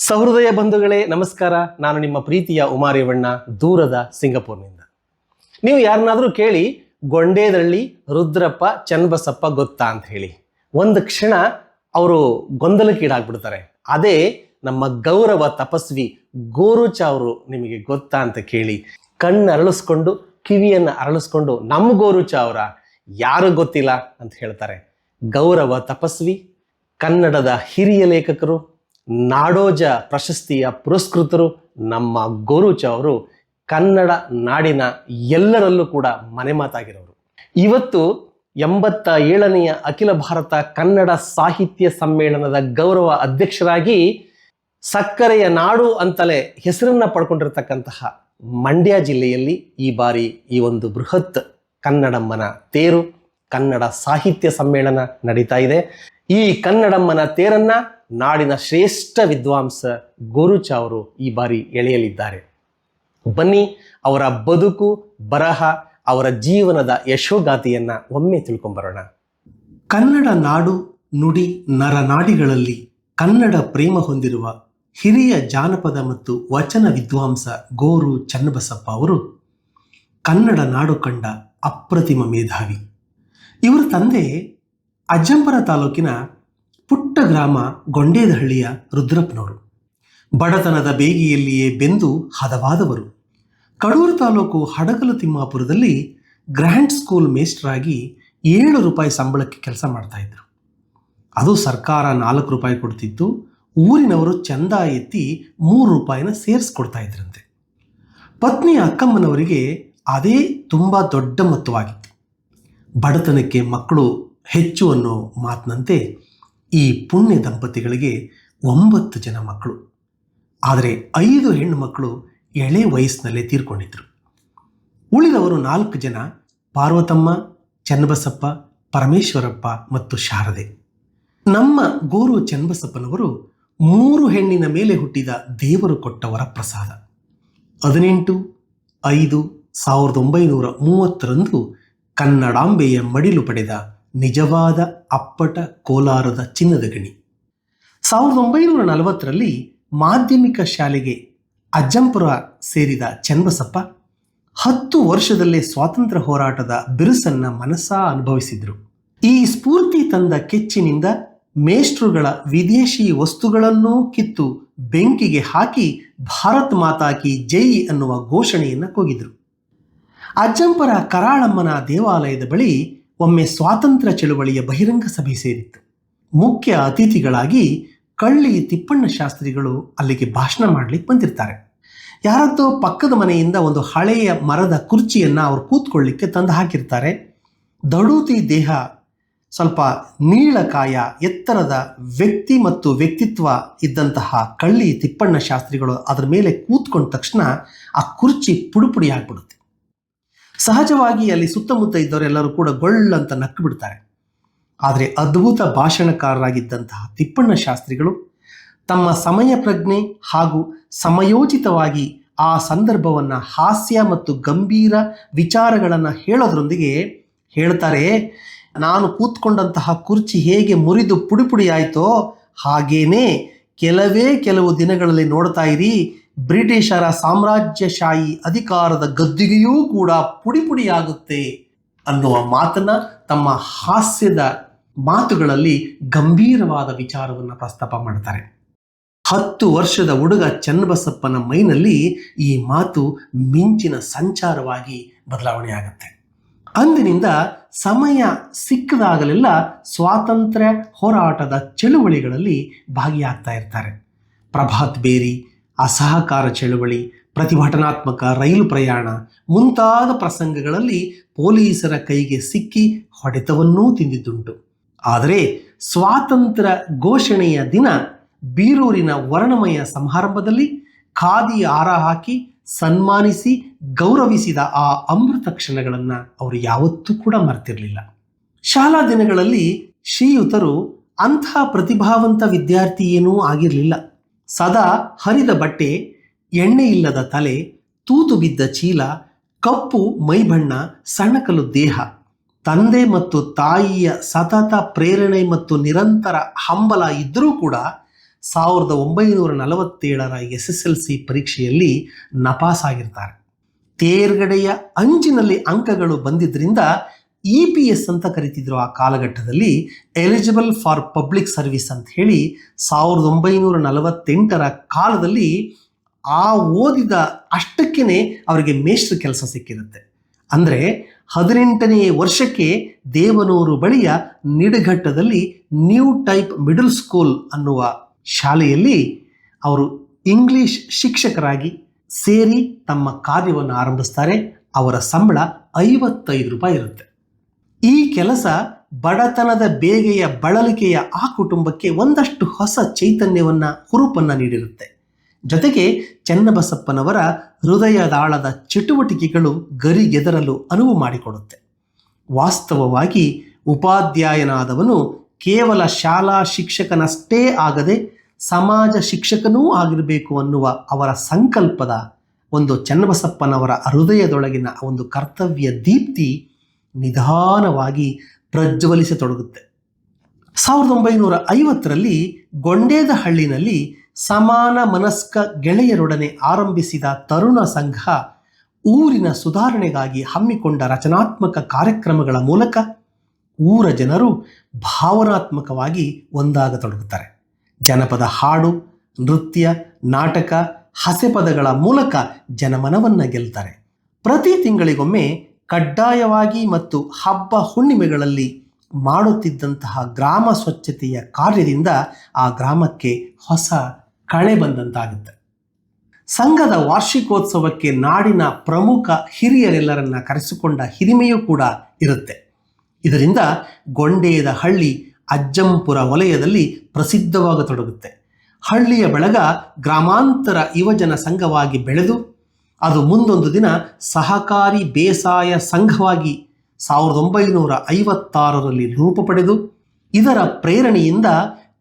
ಸಹೃದಯ ಬಂಧುಗಳೇ, ನಮಸ್ಕಾರ. ನಾನು ನಿಮ್ಮ ಪ್ರೀತಿಯ ಉಮಾರೇವಣ್ಣ, ದೂರದ ಸಿಂಗಪೂರ್ನಿಂದ. ನೀವು ಯಾರನ್ನಾದರೂ ಕೇಳಿ, ಗೊಂಡೇದಳ್ಳಿ, ರುದ್ರಪ್ಪ, ಚನ್ನಬಸಪ್ಪ ಗೊತ್ತಾ ಅಂತ ಹೇಳಿ. ಒಂದು ಕ್ಷಣ ಅವರು ಗೊಂದಲಕ್ಕೀಡಾಗ್ಬಿಡ್ತಾರೆ. ಅದೇ ನಮ್ಮ ಗೌರವ ತಪಸ್ವಿ ಗೋರುಚ ಅವರು ನಿಮಗೆ ಗೊತ್ತಾ ಅಂತ ಕೇಳಿ, ಕಣ್ಣು ಅರಳಿಸ್ಕೊಂಡು, ಕಿವಿಯನ್ನು ಅರಳಿಸ್ಕೊಂಡು, ನಮ್ಮ ಗೋರುಚ ಅವರ ಯಾರು ಗೊತ್ತಿಲ್ಲ ಅಂತ ಹೇಳ್ತಾರೆ. ಗೌರವ ತಪಸ್ವಿ, ಕನ್ನಡದ ಹಿರಿಯ ಲೇಖಕರು ನಾಡೋಜ ಪ್ರಶಸ್ತಿಯ ಪುರಸ್ಕೃತರು ನಮ್ಮ ಗೋರುಚ ಅವರು ಕನ್ನಡ ನಾಡಿನ ಎಲ್ಲರಲ್ಲೂ ಕೂಡ ಮನೆ ಮಾತಾಗಿರೋರು. ಇವತ್ತು ಎಂಬತ್ತ ಏಳನೆಯ ಅಖಿಲ ಭಾರತ ಕನ್ನಡ ಸಾಹಿತ್ಯ ಸಮ್ಮೇಳನದ ಗೌರವ ಅಧ್ಯಕ್ಷರಾಗಿ ಸಕ್ಕರೆಯ ನಾಡು ಅಂತಲೇ ಹೆಸರನ್ನ ಪಡ್ಕೊಂಡಿರ್ತಕ್ಕಂತಹ ಮಂಡ್ಯ ಜಿಲ್ಲೆಯಲ್ಲಿ ಈ ಬಾರಿ ಈ ಒಂದು ಬೃಹತ್ ಕನ್ನಡಮ್ಮನ ತೇರು ಕನ್ನಡ ಸಾಹಿತ್ಯ ಸಮ್ಮೇಳನ ನಡೀತಾ ಇದೆ. ಈ ಕನ್ನಡಮ್ಮನ ತೇರನ್ನ ನಾಡಿನ ಶ್ರೇಷ್ಠ ವಿದ್ವಾಂಸ ಗೋರುಚ ಅವರು ಈ ಬಾರಿ ಎಳೆಯಲಿದ್ದಾರೆ. ಬನ್ನಿ, ಅವರ ಬದುಕು, ಬರಹ, ಅವರ ಜೀವನದ ಯಶೋಗಾಥೆಯನ್ನ ಒಮ್ಮೆ ತಿಳ್ಕೊಂಬರೋಣ. ಕನ್ನಡ ನಾಡು, ನುಡಿ ನರನಾಡಿಗಳಲ್ಲಿ ಕನ್ನಡ ಪ್ರೇಮ ಹೊಂದಿರುವ ಹಿರಿಯ ಜಾನಪದ ಮತ್ತು ವಚನ ವಿದ್ವಾಂಸ ಗೋರು ಚನ್ನಬಸಪ್ಪ ಅವರು ಕನ್ನಡ ನಾಡು ಕಂಡ ಅಪ್ರತಿಮ ಮೇಧಾವಿ. ಇವರ ತಂದೆ ಅಜ್ಜಂಪರ ತಾಲೂಕಿನ ಪುಟ್ಟ ಗ್ರಾಮ ಗೊಂಡೇದಹಳ್ಳಿಯ ರುದ್ರಪ್ಪನವರು. ಬಡತನದ ಬೇಗಿಯಲ್ಲಿಯೇ ಬೆಂದು ಹದವಾದವರು. ಕಡೂರು ತಾಲೂಕು ಹಡಗಲು ತಿಮ್ಮಾಪುರದಲ್ಲಿ ಗ್ರ್ಯಾಂಡ್ ಸ್ಕೂಲ್ ಮೇಸ್ಟ್ರಾಗಿ ಏಳು ರೂಪಾಯಿ ಸಂಬಳಕ್ಕೆ ಕೆಲಸ ಮಾಡ್ತಾ ಇದ್ರು. ಅದು ಸರ್ಕಾರ ನಾಲ್ಕು ರೂಪಾಯಿ ಕೊಡ್ತಿತ್ತು, ಊರಿನವರು ಚಂದ ಎತ್ತಿ ಮೂರು ರೂಪಾಯಿನ ಸೇರಿಸ್ಕೊಡ್ತಾ ಇದ್ರಂತೆ. ಪತ್ನಿ ಅಕ್ಕಮ್ಮನವರಿಗೆ ಅದೇ ತುಂಬ ದೊಡ್ಡ ಮೊತ್ತವಾಗಿತ್ತು. ಬಡತನಕ್ಕೆ ಮಕ್ಕಳು ಹೆಚ್ಚು ಅನ್ನೋ ಮಾತಿನಂತೆ ಈ ಪುಣ್ಯ ದಂಪತಿಗಳಿಗೆ ಒಂಬತ್ತು ಜನ ಮಕ್ಕಳು. ಆದರೆ ಐದು ಹೆಣ್ಣು ಮಕ್ಕಳು ಎಳೆ ವಯಸ್ಸಿನಲ್ಲೇ ತೀರ್ಕೊಂಡಿದ್ರು. ಉಳಿದವರು ನಾಲ್ಕು ಜನ ಪಾರ್ವತಮ್ಮ, ಚನ್ನಬಸಪ್ಪ, ಪರಮೇಶ್ವರಪ್ಪ ಮತ್ತು ಶಾರದೆ. ನಮ್ಮ ಗೋರು ಚನ್ನಬಸಪ್ಪನವರು ಮೂರು ಹೆಣ್ಣಿನ ಮೇಲೆ ಹುಟ್ಟಿದ ದೇವರು ಕೊಟ್ಟವರ ಪ್ರಸಾದ. ಹದಿನೆಂಟು, ಐದು, ಸಾವಿರದ ಒಂಬೈನೂರ ಮೂವತ್ತರಂದು ಕನ್ನಡಾಂಬೆಯ ಮಡಿಲು ಪಡೆದ ನಿಜವಾದ ಅಪ್ಪಟ ಕೋಲಾರದ ಚಿನ್ನದ ಗಣಿ. ಸಾವಿರದ ಒಂಬೈನೂರ ನಲವತ್ತರಲ್ಲಿ ಮಾಧ್ಯಮಿಕ ಶಾಲೆಗೆ ಅಜ್ಜಂಪುರ ಸೇರಿದ ಚನ್ನಬಸಪ್ಪ ಹತ್ತು ವರ್ಷದಲ್ಲೇ ಸ್ವಾತಂತ್ರ್ಯ ಹೋರಾಟದ ಬಿರುಸನ್ನ ಮನಸ್ಸಾ ಅನುಭವಿಸಿದ್ರು. ಈ ಸ್ಫೂರ್ತಿ ತಂದ ಕೆಚ್ಚಿನಿಂದ ಮೇಷ್ಟ್ರುಗಳ ವಿದೇಶಿ ವಸ್ತುಗಳನ್ನೂ ಕಿತ್ತು ಬೆಂಕಿಗೆ ಹಾಕಿ ಭಾರತ್ ಮಾತಾ ಕಿ ಜೈ ಅನ್ನುವ ಘೋಷಣೆಯನ್ನು ಕೂಗಿದರು. ಅಜ್ಜಂಪರ ಕರಾಳಮ್ಮನ ದೇವಾಲಯದ ಬಳಿ ಒಮ್ಮೆ ಸ್ವಾತಂತ್ರ್ಯ ಚಳುವಳಿಯ ಬಹಿರಂಗ ಸಭೆ ಸೇರಿತ್ತು. ಮುಖ್ಯ ಅತಿಥಿಗಳಾಗಿ ಕಳ್ಳಿ ತಿಪ್ಪಣ್ಣ ಶಾಸ್ತ್ರಿಗಳು ಅಲ್ಲಿಗೆ ಭಾಷಣ ಮಾಡಲಿಕ್ಕೆ ಬಂದಿರ್ತಾರೆ. ಯಾರದ್ದೋ ಪಕ್ಕದ ಮನೆಯಿಂದ ಒಂದು ಹಳೆಯ ಮರದ ಕುರ್ಚಿಯನ್ನು ಅವರು ಕೂತ್ಕೊಳ್ಳಿಕ್ಕೆ ತಂದು ಹಾಕಿರ್ತಾರೆ. ದಡೂತಿ ದೇಹ ಸ್ವಲ್ಪ ನೀಳಕಾಯ, ಎತ್ತರದ ವ್ಯಕ್ತಿ ಮತ್ತು ವ್ಯಕ್ತಿತ್ವ ಇದ್ದಂತಹ ಕಳ್ಳಿ ತಿಪ್ಪಣ್ಣ ಶಾಸ್ತ್ರಿಗಳು ಅದರ ಮೇಲೆ ಕೂತ್ಕೊಂಡ ತಕ್ಷಣ ಆ ಕುರ್ಚಿ ಪುಡುಪುಡಿ ಆಗ್ಬಿಡುತ್ತೆ. ಸಹಜವಾಗಿ ಅಲ್ಲಿ ಸುತ್ತಮುತ್ತ ಇದ್ದವರೆಲ್ಲರೂ ಕೂಡ ಗೊಳ್ಳಂತ ನಕ್ಕು ಬಿಡ್ತಾರೆ. ಆದರೆ ಅದ್ಭುತ ಭಾಷಣಕಾರರಾಗಿದ್ದಂತಹ ತಿಪ್ಪಣ್ಣ ಶಾಸ್ತ್ರಿಗಳು ತಮ್ಮ ಸಮಯ ಪ್ರಜ್ಞೆ ಹಾಗೂ ಸಮಯೋಚಿತವಾಗಿ ಆ ಸಂದರ್ಭವನ್ನು ಹಾಸ್ಯ ಮತ್ತು ಗಂಭೀರ ವಿಚಾರಗಳನ್ನು ಹೇಳೋದ್ರೊಂದಿಗೆ ಹೇಳ್ತಾರೆ, ನಾನು ಕೂತ್ಕೊಂಡಂತಹ ಕುರ್ಚಿ ಹೇಗೆ ಮುರಿದು ಪುಡಿ ಪುಡಿ ಆಯಿತೋ ಹಾಗೇನೇ ಕೆಲವೇ ಕೆಲವು ದಿನಗಳಲ್ಲಿ ನೋಡ್ತಾ ಇರಿ ಬ್ರಿಟಿಷರ ಸಾಮ್ರಾಜ್ಯಶಾಹಿ ಅಧಿಕಾರದ ಗದ್ದಿಗೆಯೂ ಕೂಡ ಪುಡಿ ಪುಡಿಯಾಗುತ್ತೆ ಅನ್ನುವ ಮಾತನ್ನ ತಮ್ಮ ಹಾಸ್ಯದ ಮಾತುಗಳಲ್ಲಿ ಗಂಭೀರವಾದ ವಿಚಾರವನ್ನು ಪ್ರಸ್ತಾಪ ಮಾಡ್ತಾರೆ. ಹತ್ತು ವರ್ಷದ ಹುಡುಗ ಚನ್ನಬಸಪ್ಪನ ಮೈನಲ್ಲಿ ಈ ಮಾತು ಮಿಂಚಿನ ಸಂಚಾರವಾಗಿ ಬದಲಾವಣೆ ಆಗುತ್ತೆ ಅಂದಿನಿಂದ ಸಮಯ ಸಿಕ್ಕದಾಗಲೆಲ್ಲ ಸ್ವಾತಂತ್ರ್ಯ ಹೋರಾಟದ ಚಳುವಳಿಗಳಲ್ಲಿ ಭಾಗಿಯಾಗ್ತಾ ಇರ್ತಾರೆ. ಪ್ರಭಾತ್ ಬೇರಿ ಅಸಹಕಾರ ಚಳುವಳಿ, ಪ್ರತಿಭಟನಾತ್ಮಕ ರೈಲು ಪ್ರಯಾಣ ಮುಂತಾದ ಪ್ರಸಂಗಗಳಲ್ಲಿ ಪೊಲೀಸರ ಕೈಗೆ ಸಿಕ್ಕಿ ಹೊಡೆತವನ್ನೂ ತಿಂದಿದ್ದುಂಟು. ಆದರೆ ಸ್ವಾತಂತ್ರ್ಯ ಘೋಷಣೆಯ ದಿನ ಬೀರೂರಿನ ವರ್ಣಮಯ ಸಮಾರಂಭದಲ್ಲಿ ಖಾದಿ ಆರ ಹಾಕಿ ಸನ್ಮಾನಿಸಿ ಗೌರವಿಸಿದ ಆ ಅಮೃತ ಕ್ಷಣಗಳನ್ನು ಅವರು ಯಾವತ್ತೂ ಕೂಡ ಮರೆತಿರಲಿಲ್ಲ. ಶಾಲಾ ದಿನಗಳಲ್ಲಿ ಶ್ರೀಯುತರು ಅಂಥ ಪ್ರತಿಭಾವಂತ ವಿದ್ಯಾರ್ಥಿ ಏನೂ ಆಗಿರಲಿಲ್ಲ. ಸದಾ ಹರಿದ ಬಟ್ಟೆ, ಎಣ್ಣೆ ಇಲ್ಲದ ತಲೆ, ತೂತು ಬಿದ್ದ ಚೀಲ, ಕಪ್ಪು ಮೈಬಣ್ಣ ಸಣ್ಣಕಲು ದೇಹ. ತಂದೆ ಮತ್ತು ತಾಯಿಯ ಸತತ ಪ್ರೇರಣೆ ಮತ್ತು ನಿರಂತರ ಹಂಬಲ ಇದ್ದರೂ ಕೂಡ ಸಾವಿರದ ಒಂಬೈನೂರ ನಲವತ್ತೇಳರ ಎಸ್ ಎಸ್ ಎಲ್ ಸಿ ಪರೀಕ್ಷೆಯಲ್ಲಿ ನಪಾಸಾಗಿರ್ತಾರೆ. ತೇರ್ಗಡೆಯ ಅಂಚಿನಲ್ಲಿ ಅಂಕಗಳು ಬಂದಿದ್ದರಿಂದ ಇ ಪಿ ಎಸ್ ಅಂತ ಕರಿತಿದ್ರು ಆ ಕಾಲಘಟ್ಟದಲ್ಲಿ ಎಲಿಜಿಬಲ್ ಫಾರ್ ಪಬ್ಲಿಕ್ ಸರ್ವಿಸ್ ಅಂತ ಹೇಳಿ ಸಾವಿರದ ಒಂಬೈನೂರ ನಲವತ್ತೆಂಟರ ಕಾಲದಲ್ಲಿ ಆ ಓದಿದ ಅಷ್ಟಕ್ಕೇ ಅವರಿಗೆ ಮೇಷ್ಟ್ರ ಕೆಲಸ ಸಿಕ್ಕಿರುತ್ತೆ. ಅಂದರೆ ಹದಿನೆಂಟನೆಯ ವರ್ಷಕ್ಕೆ ದೇವನೂರು ಬಳಿಯ ನಿಡಘಟ್ಟದಲ್ಲಿ ನ್ಯೂ ಟೈಪ್ ಮಿಡಲ್ ಸ್ಕೂಲ್ ಅನ್ನುವ ಶಾಲೆಯಲ್ಲಿ ಅವರು ಇಂಗ್ಲಿಷ್ ಶಿಕ್ಷಕರಾಗಿ ಸೇರಿ ತಮ್ಮ ಕಾರ್ಯವನ್ನು ಆರಂಭಿಸ್ತಾರೆ. ಅವರ ಸಂಬಳ ಐವತ್ತೈದು ರೂಪಾಯಿ ಇರುತ್ತೆ. ಈ ಕೆಲಸ ಬಡತನದ ಬೇಗೆಯ ಬಳಲಿಕೆಯ ಆ ಕುಟುಂಬಕ್ಕೆ ಒಂದಷ್ಟು ಹೊಸ ಚೈತನ್ಯವನ್ನ, ಹುರುಪನ್ನ ನೀಡಿರುತ್ತೆ. ಜೊತೆಗೆ ಚೆನ್ನಬಸಪ್ಪನವರ ಹೃದಯದಾಳದ ಚಟುವಟಿಕೆಗಳು ಗರಿಗೆದರಲು ಅನುವು ಮಾಡಿಕೊಡುತ್ತೆ. ವಾಸ್ತವವಾಗಿ ಉಪಾಧ್ಯಾಯನಾದವನು ಕೇವಲ ಶಾಲಾ ಶಿಕ್ಷಕನಷ್ಟೇ ಆಗದೆ ಸಮಾಜ ಶಿಕ್ಷಕನೂ ಆಗಿರಬೇಕು ಅನ್ನುವ ಅವರ ಸಂಕಲ್ಪದ ಒಂದು ಚನ್ನಬಸಪ್ಪನವರ ಹೃದಯದೊಳಗಿನ ಒಂದು ಕರ್ತವ್ಯ ದೀಪ್ತಿ ನಿಧಾನವಾಗಿ ಪ್ರಜ್ವಲಿಸತೊಡಗುತ್ತೆ. ಸಾವಿರದ ಒಂಬೈನೂರ ಐವತ್ತರಲ್ಲಿ ಗೊಂಡೇದಹಳ್ಳಿನಲ್ಲಿ ಸಮಾನ ಮನಸ್ಕ ಗೆಳೆಯರೊಡನೆ ಆರಂಭಿಸಿದ ತರುಣ ಸಂಘ ಊರಿನ ಸುಧಾರಣೆಗಾಗಿ ಹಮ್ಮಿಕೊಂಡ ರಚನಾತ್ಮಕ ಕಾರ್ಯಕ್ರಮಗಳ ಮೂಲಕ ಊರ ಜನರು ಭಾವನಾತ್ಮಕವಾಗಿ ಒಂದಾಗತೊಡಗುತ್ತಾರೆ. ಜನಪದ ಹಾಡು, ನೃತ್ಯ, ನಾಟಕ ಹಸೆಪದಗಳ ಮೂಲಕ ಜನಮನವನ್ನು ಗೆಲ್ತಾರೆ. ಪ್ರತಿ ತಿಂಗಳಿಗೊಮ್ಮೆ ಕಡ್ಡಾಯವಾಗಿ ಮತ್ತು ಹಬ್ಬ ಹುಣ್ಣಿಮೆಗಳಲ್ಲಿ ಮಾಡುತ್ತಿದ್ದಂತಹ ಗ್ರಾಮ ಸ್ವಚ್ಛತೆಯ ಕಾರ್ಯದಿಂದ ಆ ಗ್ರಾಮಕ್ಕೆ ಹೊಸ ಕಳೆ ಬಂದಂತಾಗುತ್ತೆ. ಸಂಘದ ವಾರ್ಷಿಕೋತ್ಸವಕ್ಕೆ ನಾಡಿನ ಪ್ರಮುಖ ಹಿರಿಯರೆಲ್ಲರನ್ನ ಕರೆಸಿಕೊಂಡ ಹಿರಿಮೆಯೂ ಕೂಡ ಇರುತ್ತೆ. ಇದರಿಂದ ಗೊಂಡೇದ ಹಳ್ಳಿ ಅಜ್ಜಂಪುರ ವಲಯದಲ್ಲಿ ಪ್ರಸಿದ್ಧವಾಗತೊಡಗುತ್ತೆ. ಹಳ್ಳಿಯ ಬಳಗ ಗ್ರಾಮಾಂತರ ಯುವಜನ ಸಂಘವಾಗಿ ಬೆಳೆದು ಅದು ಮುಂದೊಂದು ದಿನ ಸಹಕಾರಿ ಬೇಸಾಯ ಸಂಘವಾಗಿ ಸಾವಿರದ ಒಂಬೈನೂರ ಐವತ್ತಾರರಲ್ಲಿ ರೂಪ ಪಡೆದು ಇದರ ಪ್ರೇರಣೆಯಿಂದ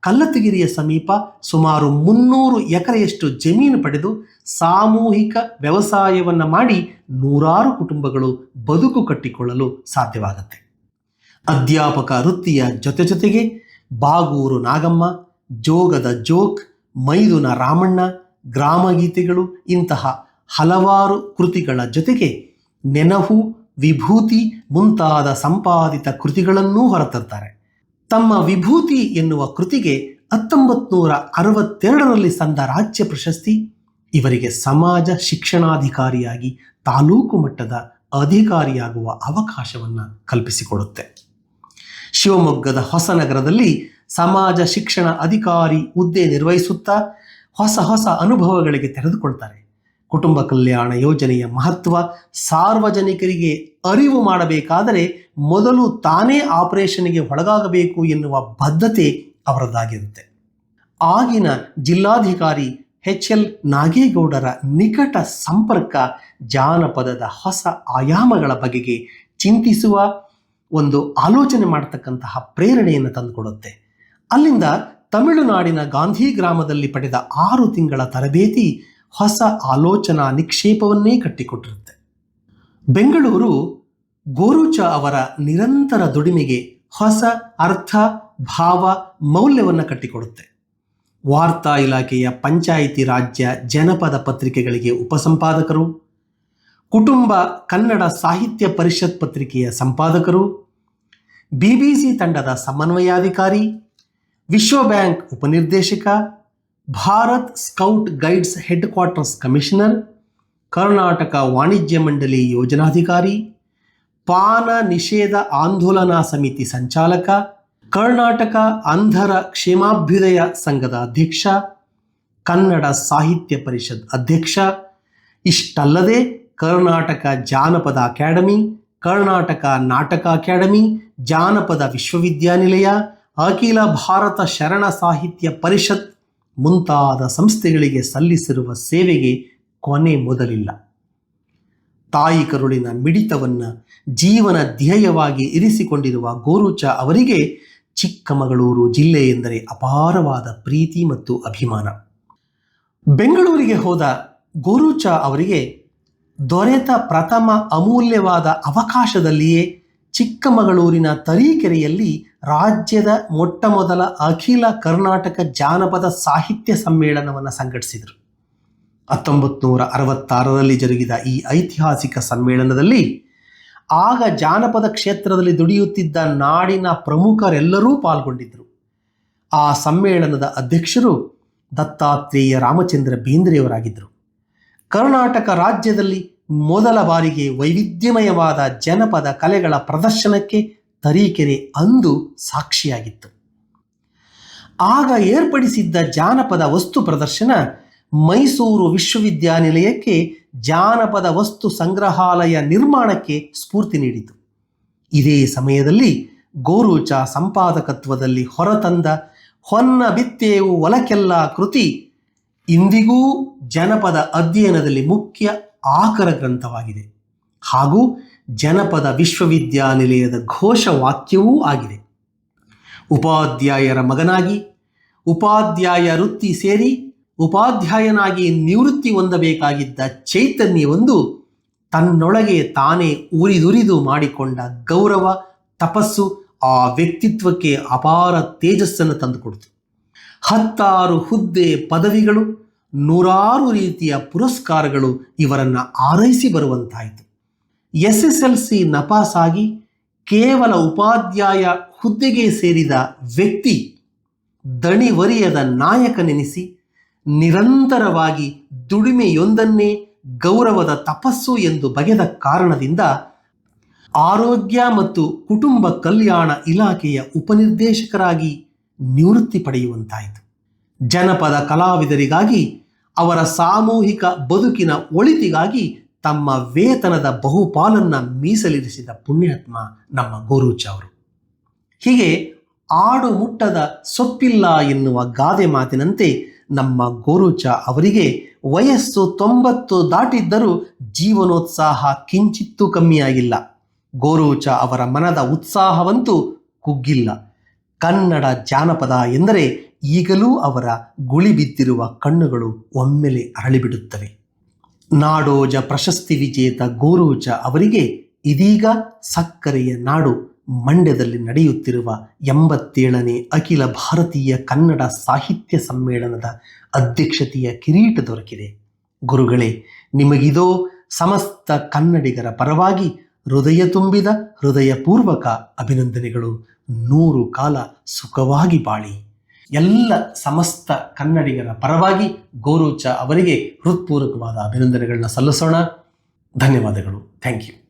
ಕಲ್ಲತ್ತಗಿರಿಯ ಸಮೀಪ ಸುಮಾರು ಮುನ್ನೂರು ಎಕರೆಯಷ್ಟು ಜಮೀನು ಪಡೆದು ಸಾಮೂಹಿಕ ವ್ಯವಸಾಯವನ್ನು ಮಾಡಿ ನೂರಾರು ಕುಟುಂಬಗಳು ಬದುಕು ಕಟ್ಟಿಕೊಳ್ಳಲು ಸಾಧ್ಯವಾಗುತ್ತೆ. ಅಧ್ಯಾಪಕ ವೃತ್ತಿಯ ಜೊತೆ ಜೊತೆಗೆ ಬಾಗೂರು ನಾಗಮ್ಮ, ಜೋಗದ ಜೋಕ್, ಮೈದುನ ರಾಮಣ್ಣ, ಗ್ರಾಮಗೀತೆಗಳು ಇಂತಹ ಹಲವಾರು ಕೃತಿಗಳ ಜೊತೆಗೆ ನೆನಹು, ವಿಭೂತಿ ಮುಂತಾದ ಸಂಪಾದಿತ ಕೃತಿಗಳನ್ನೂ ಹೊರತರ್ತಾರೆ ತಮ್ಮ ವಿಭೂತಿ ಎನ್ನುವ ಕೃತಿಗೆ ಹತ್ತೊಂಬತ್ತು ನೂರ ಅರವತ್ತೆರಡರಲ್ಲಿ ಸಂದ ರಾಜ್ಯ ಪ್ರಶಸ್ತಿ, ಇವರಿಗೆ ಸಮಾಜ ಶಿಕ್ಷಣಾಧಿಕಾರಿಯಾಗಿ ತಾಲೂಕು ಮಟ್ಟದ ಅಧಿಕಾರಿಯಾಗುವ ಅವಕಾಶವನ್ನು ಕಲ್ಪಿಸಿಕೊಡುತ್ತೆ. ಶಿವಮೊಗ್ಗದ ಹೊಸನಗರದಲ್ಲಿ ಸಮಾಜ ಶಿಕ್ಷಣ ಅಧಿಕಾರಿ ಹುದ್ದೆ ನಿರ್ವಹಿಸುತ್ತಾ ಹೊಸ ಹೊಸ ಅನುಭವಗಳಿಗೆ ತೆರೆದುಕೊಳ್ತಾರೆ. ಕುಟುಂಬ ಕಲ್ಯಾಣ ಯೋಜನೆಯ ಮಹತ್ವ ಸಾರ್ವಜನಿಕರಿಗೆ ಅರಿವು ಮಾಡಬೇಕಾದರೆ ಮೊದಲು ತಾನೇ ಆಪರೇಷನ್ಗೆ ಒಳಗಾಗಬೇಕು ಎನ್ನುವ ಬದ್ಧತೆ ಅವರದ್ದಾಗಿರುತ್ತೆ ಆಗಿನ ಜಿಲ್ಲಾಧಿಕಾರಿ ಎಚ್ ಎಲ್ ನಾಗೇಗೌಡರ ನಿಕಟ ಸಂಪರ್ಕ ಜಾನಪದದ ಹೊಸ ಆಯಾಮಗಳ ಬಗೆಗೆ ಚಿಂತಿಸುವ ಒಂದು ಆಲೋಚನೆ ಮಾಡತಕ್ಕಂತಹ ಪ್ರೇರಣೆಯನ್ನು ತಂದುಕೊಡುತ್ತೆ. ಅಲ್ಲಿಂದ ತಮಿಳುನಾಡಿನ ಗಾಂಧಿ ಗ್ರಾಮದಲ್ಲಿ ಪಡೆದ ಆರು ತಿಂಗಳ ತರಬೇತಿ ಹೊಸ ಆಲೋಚನಾ ನಿಕ್ಷೇಪವನ್ನೇ ಕಟ್ಟಿಕೊಟ್ಟಿರುತ್ತೆ. ಬೆಂಗಳೂರು ಗೋರುಚ ಅವರ ನಿರಂತರ ದುಡಿಮೆಗೆ ಹೊಸ ಅರ್ಥ, ಭಾವ, ಮೌಲ್ಯವನ್ನು ಕಟ್ಟಿಕೊಡುತ್ತೆ. ವಾರ್ತಾ ಇಲಾಖೆಯ ಪಂಚಾಯಿತಿ ರಾಜ್ಯ ಜನಪದ ಪತ್ರಿಕೆಗಳಿಗೆ ಉಪಸಂಪಾದಕರು, ಕುಟುಂಬ ಕನ್ನಡ ಸಾಹಿತ್ಯ ಪರಿಷತ್ ಪತ್ರಿಕೆಯ ಸಂಪಾದಕರು, ಬಿಬಿಸಿ ತಂಡದ ಸಮನ್ವಯಾಧಿಕಾರಿ, ವಿಶ್ವ ಬ್ಯಾಂಕ್ ಉಪನಿರ್ದೇಶಕ Bharat scout guides headquarters commissioner, Karnataka ವಾಣಿಜ್ಯ ಮಂಡಳಿ ಯೋಜನಾಧಿಕಾರಿ, ಪಾನ ನಿಷೇಧ ಆಂದೋಲನಾ ಸಮಿತಿ ಸಂಚಾಲಕ, ಕರ್ನಾಟಕ ಅಂಧರ ಕ್ಷೇಮಾಭ್ಯುದಯ ಸಂಘದ ಅಧ್ಯಕ್ಷ, ಕನ್ನಡ ಸಾಹಿತ್ಯ ಪರಿಷತ್ ಅಧ್ಯಕ್ಷ, ಇಷ್ಟಲ್ಲದೆ ಕರ್ನಾಟಕ ಜಾನಪದ ಅಕಾಡೆಮಿ, ಕರ್ನಾಟಕ ನಾಟಕ ಅಕಾಡೆಮಿ, ಜಾನಪದ ವಿಶ್ವವಿದ್ಯಾನಿಲಯ, ಅಖಿಲ ಭಾರತ ಶರಣ ಸಾಹಿತ್ಯ ಪರಿಷತ್ ಮುಂತಾದ ಸಂಸ್ಥೆಗಳಿಗೆ ಸಲ್ಲಿಸಿರುವ ಸೇವೆಗೆ ಕೊನೆ ಮೊದಲಿಲ್ಲ. ತಾಯಿ ಕರುಳಿನ ಮಿಡಿತವನ್ನ ಜೀವನ ಧ್ಯೇಯವಾಗಿ ಇರಿಸಿಕೊಂಡಿರುವ ಗೋರುಚ ಅವರಿಗೆ ಚಿಕ್ಕಮಗಳೂರು ಜಿಲ್ಲೆ ಎಂದರೆ ಅಪಾರವಾದ ಪ್ರೀತಿ ಮತ್ತು ಅಭಿಮಾನ. ಬೆಂಗಳೂರಿಗೆ ಹೋದ ಗೋರುಚ ಅವರಿಗೆ ದೊರೆತ ಪ್ರಥಮ ಅಮೂಲ್ಯವಾದ ಅವಕಾಶದಲ್ಲಿಯೇ ಚಿಕ್ಕಮಗಳೂರಿನ ತರೀಕೆರೆಯಲ್ಲಿ ರಾಜ್ಯದ ಮೊಟ್ಟ ಮೊದಲ ಅಖಿಲ ಕರ್ನಾಟಕ ಜಾನಪದ ಸಾಹಿತ್ಯ ಸಮ್ಮೇಳನವನ್ನು ಸಂಘಟಿಸಿದರು. ಹತ್ತೊಂಬತ್ತು ನೂರ ಅರವತ್ತಾರರಲ್ಲಿ ಜರುಗಿದ ಈ ಐತಿಹಾಸಿಕ ಸಮ್ಮೇಳನದಲ್ಲಿ ಆಗ ಜಾನಪದ ಕ್ಷೇತ್ರದಲ್ಲಿ ದುಡಿಯುತ್ತಿದ್ದ ನಾಡಿನ ಪ್ರಮುಖರೆಲ್ಲರೂ ಪಾಲ್ಗೊಂಡಿದ್ದರು. ಆ ಸಮ್ಮೇಳನದ ಅಧ್ಯಕ್ಷರು ದತ್ತಾತ್ರೇಯ ರಾಮಚಂದ್ರ ಬೇಂದ್ರೆಯವರಾಗಿದ್ದರು. ಕರ್ನಾಟಕ ರಾಜ್ಯದಲ್ಲಿ ಮೊದಲ ಬಾರಿಗೆ ವೈವಿಧ್ಯಮಯವಾದ ಜನಪದ ಕಲೆಗಳ ಪ್ರದರ್ಶನಕ್ಕೆ ತರೀಕೆರೆ ಅಂದು ಸಾಕ್ಷಿಯಾಗಿತ್ತು. ಆಗ ಏರ್ಪಡಿಸಿದ್ದ ಜಾನಪದ ವಸ್ತು ಪ್ರದರ್ಶನ ಮೈಸೂರು ವಿಶ್ವವಿದ್ಯಾನಿಲಯಕ್ಕೆ ಜಾನಪದ ವಸ್ತು ಸಂಗ್ರಹಾಲಯ ನಿರ್ಮಾಣಕ್ಕೆ ಸ್ಫೂರ್ತಿ ನೀಡಿತು. ಇದೇ ಸಮಯದಲ್ಲಿ ಗೋರುಚ ಸಂಪಾದಕತ್ವದಲ್ಲಿ ಹೊರತಂದ ಹೊನ್ನ ಬಿತ್ತೇವು ಒಲಕೆಲ್ಲ ಕೃತಿ ಇಂದಿಗೂ ಜನಪದ ಅಧ್ಯಯನದಲ್ಲಿ ಮುಖ್ಯ ಆಕರ ಗ್ರಂಥವಾಗಿದೆ. ಹಾಗೂ ಜನಪದ ವಿಶ್ವವಿದ್ಯಾನಿಲಯದ ಘೋಷವಾಕ್ಯವೂ ಆಗಿದೆ. ಉಪಾಧ್ಯಾಯರ ಮಗನಾಗಿ, ಉಪಾಧ್ಯಾಯ ವೃತ್ತಿ ಸೇರಿ ಉಪಾಧ್ಯಾಯನಾಗಿ ನಿವೃತ್ತಿ ಹೊಂದಬೇಕಾಗಿದ್ದ ಚೈತನ್ಯವೊಂದು ತನ್ನೊಳಗೆ ತಾನೇ ಉರಿದುರಿದು ಮಾಡಿಕೊಂಡ ಗೌರವ, ತಪಸ್ಸು ಆ ವ್ಯಕ್ತಿತ್ವಕ್ಕೆ ಅಪಾರ ತೇಜಸ್ಸನ್ನು ತಂದುಕೊಡ್ತು ಹತ್ತಾರು ಹುದ್ದೆ ಪದವಿಗಳು ನೂರಾರು ರೀತಿಯ ಪುರಸ್ಕಾರಗಳು ಇವರನ್ನು ಆರೈಸಿ ಬರುವಂತಾಯಿತು. ಎಸ್ ಎಸ್ ಎಲ್ ಸಿ ನಪಾಸಾಗಿ ಕೇವಲ ಉಪಾಧ್ಯಾಯ ಹುದ್ದೆಗೆ ಸೇರಿದ ವ್ಯಕ್ತಿ ದಣಿವರಿಯದ ನಾಯಕನೆನಿಸಿ ನಿರಂತರವಾಗಿ ದುಡಿಮೆಯೊಂದನ್ನೇ ಗೌರವದ ತಪಸ್ಸು ಎಂದು ಬಗೆದ ಕಾರಣದಿಂದ ಆರೋಗ್ಯ ಮತ್ತು ಕುಟುಂಬ ಕಲ್ಯಾಣ ಇಲಾಖೆಯ ಉಪನಿರ್ದೇಶಕರಾಗಿ ನಿವೃತ್ತಿ ಪಡೆಯುವಂತಾಯಿತು. ಜನಪದ ಕಲಾವಿದರಿಗಾಗಿ, ಅವರ ಸಾಮೂಹಿಕ ಬದುಕಿನ ಒಳಿತಿಗಾಗಿ ತಮ್ಮ ವೇತನದ ಬಹುಪಾಲನ್ನು ಮೀಸಲಿರಿಸಿದ ಪುಣ್ಯಾತ್ಮ ನಮ್ಮ ಗೋರೂಚ ಅವರು. ಹೀಗೆ ಆಡು ಮುಟ್ಟದ ಸೊಪ್ಪಿಲ್ಲ ಎನ್ನುವ ಗಾದೆ ಮಾತಿನಂತೆ ನಮ್ಮ ಗೋರೂಚ ಅವರಿಗೆ ವಯಸ್ಸು ತೊಂಬತ್ತು ದಾಟಿದ್ದರೂ ಜೀವನೋತ್ಸಾಹ ಕಿಂಚಿತ್ತೂ ಕಮ್ಮಿಯಾಗಿಲ್ಲ. ಗೋರೂಚ ಅವರ ಮನದ ಉತ್ಸಾಹವಂತೂ ಕುಗ್ಗಿಲ್ಲ. ಕನ್ನಡ ಜಾನಪದ ಎಂದರೆ ಈಗಲೂ ಅವರ ಗುಳಿ ಬಿದ್ದಿರುವ ಕಣ್ಣುಗಳು ಒಮ್ಮೆಲೆ ಅರಳಿಬಿಡುತ್ತವೆ. ನಾಡೋಜ ಪ್ರಶಸ್ತಿ ವಿಜೇತ ಗೋರೋಜ ಅವರಿಗೆ ಇದೀಗ ಸಕ್ಕರೆಯ ನಾಡು ಮಂಡ್ಯದಲ್ಲಿ ನಡೆಯುತ್ತಿರುವ ಎಂಬತ್ತೇಳನೇ ಅಖಿಲ ಭಾರತೀಯ ಕನ್ನಡ ಸಾಹಿತ್ಯ ಸಮ್ಮೇಳನದ ಅಧ್ಯಕ್ಷತೆಯ ಕಿರೀಟ ದೊರಕಿದೆ. ಗುರುಗಳೇ, ನಿಮಗಿದೋ ಸಮಸ್ತ ಕನ್ನಡಿಗರ ಪರವಾಗಿ ಹೃದಯ ತುಂಬಿದ ಹೃದಯಪೂರ್ವಕ ಅಭಿನಂದನೆಗಳು. ನೂರು ಕಾಲ ಸುಖವಾಗಿ ಬಾಳಿ. ಎಲ್ಲ ಸಮಸ್ತ ಕನ್ನಡಿಗರ ಪರವಾಗಿ ಗೋರೂಚ ಅವರಿಗೆ ಹೃತ್ಪೂರ್ವಕವಾದ ಅಭಿನಂದನೆಗಳನ್ನ ಸಲ್ಲಿಸೋಣ. ಧನ್ಯವಾದಗಳು. Thank you